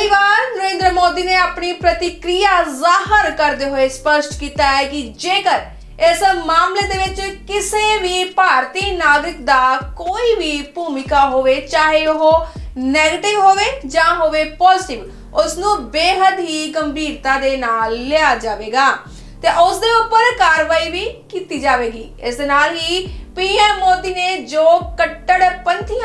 ਪਹਿਲੀ ਵਾਰ ਨਰਿੰਦਰ ਮੋਦੀ ਨੇ ਆਪਣੀ ਪ੍ਰਤੀਕਿਰਿਆ ਜ਼ਾਹਰ ਕਰਦੇ ਹੋਏ ਸਪਸ਼ਟ ਕੀਤਾ ਹੈ ਕਿ ਜੇਕਰ ਇਸ ਮਾਮਲੇ ਦੇ ਵਿੱਚ ਕਿਸੇ ਵੀ ਭਾਰਤੀ ਨਾਗਰਿਕ ਦਾ ਕੋਈ ਵੀ ਭੂਮਿਕਾ ਹੋਵੇ, ਚਾਹੇ ਉਹ 네ਗੇਟਿਵ ਹੋਵੇ ਜਾਂ ਹੋਵੇ ਪੋਜ਼ਿਟਿਵ ਉਸ ਨੂੰ ਬੇहद ਹੀ ਗੰਭੀਰਤਾ ਦੇ ਨਾਲ ਲਿਆ ਜਾਵੇਗਾ ਤੇ ਉਸ ਦੇ ਉੱਪਰ ਕਾਰਵਾਈ ਵੀ ਕੀਤੀ ਜਾਵੇਗੀ। ਇਸ ਦੇ ਨਾਲ ਹੀ ਪੀਐਮ ਮੋਦੀ ਨੇ ਜੋ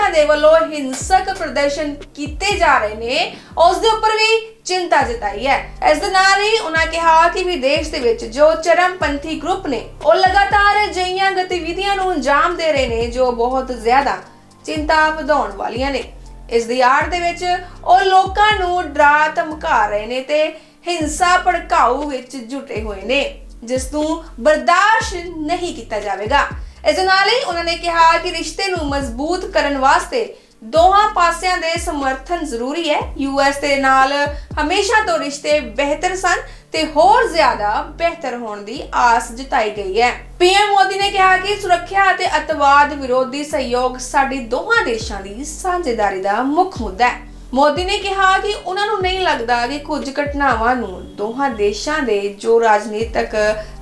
ਕੱਟੜ ਦੇ ਵੱਲੋਂ ਹਿੰਸਕ ਪ੍ਰਦਰਸ਼ਨ ਕੀਤੇ ਜਾ ਰਹੇ ਨੇ, ਉਸ ਦੇ ਉੱਪਰ ਵੀ ਚਿੰਤਾ ਜਤਾਈ ਹੈ। ਇਸ ਦੇ ਨਾਲ ਹੀ ਉਹਨਾਂ ਕਿਹਾ ਕਿ ਵਿਦੇਸ਼ ਦੇ ਵਿੱਚ ਜੋ ਚਰਮਪੰਥੀ ਗਰੁੱਪ ਨੇ, ਉਹ ਲਗਾਤਾਰ ਅਜਿਹੀਆਂ ਗਤੀਵਿਧੀਆਂ ਨੂੰ ਅੰਜਾਮ ਦੇ ਰਹੇ ਨੇ, ਜੋ ਬਹੁਤ ਜ਼ਿਆਦਾ ਚਿੰਤਾ ਵਧਾਉਣ ਵਾਲੀਆਂ ਨੇ। ਇਸ ਦੀ ਆੜ ਦੇ ਵਿੱਚ ਉਹ ਲੋਕਾਂ ਨੂੰ ਡਰਾ ਧਮਕਾ ਰਹੇ ਨੇ ਤੇ ਹਿੰਸਾ ਭੜਕਾਊ ਵਿੱਚ ਜੁਟੇ ਹੋਏ ਨੇ, ਜਿਸ ਨੂੰ ਬਰਦਾਸ਼ਤ ਨਹੀਂ ਕੀਤਾ ਜਾਵੇਗਾ। ਇਸ ਨਾਲ ਹੀ ਉਹਨਾਂ ਨੇ ਕਿਹਾ ਕਿ ਰਿਸ਼ਤੇ ਨੂੰ ਮਜ਼ਬੂਤ ਕਰਨ ਵਾਸਤੇ ਦੋਹਾਂ ਪਾਸਿਆਂ ਦੇ ਸਮਰਥਨ ਜ਼ਰੂਰੀ ਹੈ। ਯੂਐਸ ਦੇ ਨਾਲ ਹਮੇਸ਼ਾ ਤੋਂ ਰਿਸ਼ਤੇ ਬਿਹਤਰ ਸਨ ਤੇ ਹੋਰ ਜ਼ਿਆਦਾ ਬਿਹਤਰ ਹੋਣ ਦੀ ਆਸ ਜਤਾਈ ਗਈ ਹੈ। ਪੀਐਮ ਮੋਦੀ ਨੇ ਕਿਹਾ ਕਿ ਸੁਰੱਖਿਆ ਅਤੇ ਅਤਵਾਦ ਵਿਰੋਧੀ ਸਹਿਯੋਗ ਸਾਡੀ ਦੋਹਾਂ ਦੇਸ਼ਾਂ ਦੀ ਸਾਂਝੇਦਾਰੀ ਦਾ ਮੁੱਖ ਮੁੱਦਾ ਹੈ। ਮੋਦੀ ਨੇ ਕਿਹਾ ਕਿ ਉਹਨਾਂ ਨੂੰ ਨਹੀਂ ਲੱਗਦਾ ਕਿ ਕੁਝ ਘਟਨਾਵਾਂ ਨੂੰ ਦੋਹਾਂ ਦੇਸ਼ਾਂ ਦੇ ਜੋ ਰਾਜਨੀਤਿਕ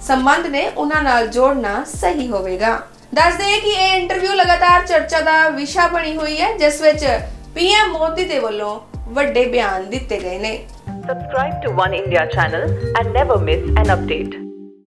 ਸੰਬੰਧ ਨੇ ਉਹਨਾਂ ਨਾਲ ਜੋੜਨਾ ਸਹੀ ਹੋਵੇਗਾ। ਦੱਸ ਦਈਏ ਕਿ ਇਹ ਇੰਟਰਵਿਊ ਲਗਾਤਾਰ ਚਰਚਾ ਦਾ ਵਿਸ਼ਾ ਬਣੀ ਹੋਈ ਹੈ, ਜਿਸ ਵਿੱਚ ਪੀਐਮ ਮੋਦੀ ਦੇ ਵੱਲੋਂ ਵੱਡੇ ਬਿਆਨ ਦਿੱਤੇ ਗਏ ਨੇ Subscribe to One India channel and never miss an update.